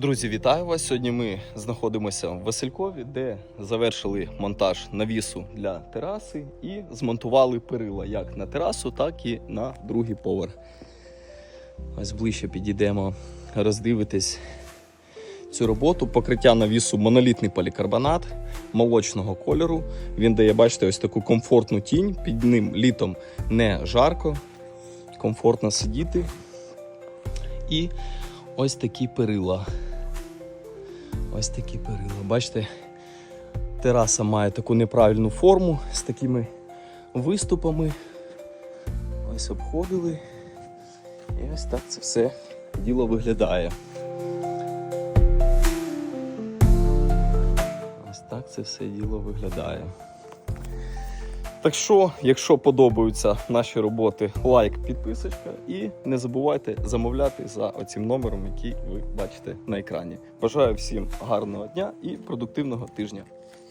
Друзі, вітаю вас! Сьогодні ми знаходимося в Василькові, де завершили монтаж навісу для тераси і змонтували перила як на терасу, так і на другий поверх. Ось ближче підійдемо, роздивитись цю роботу. Покриття навісу монолітний полікарбонат молочного кольору. Він дає, бачите, ось таку комфортну тінь. Під ним літом не жарко, комфортно сидіти. І ось такі перила. Ось такі перила. Бачите, тераса має таку неправильну форму з такими виступами. Ось обходили. І ось так це все діло виглядає. Ось так це все діло виглядає. Так що, якщо подобаються наші роботи, лайк, підписочка і не забувайте замовляти за оцим номером, який ви бачите на екрані. Бажаю всім гарного дня і продуктивного тижня.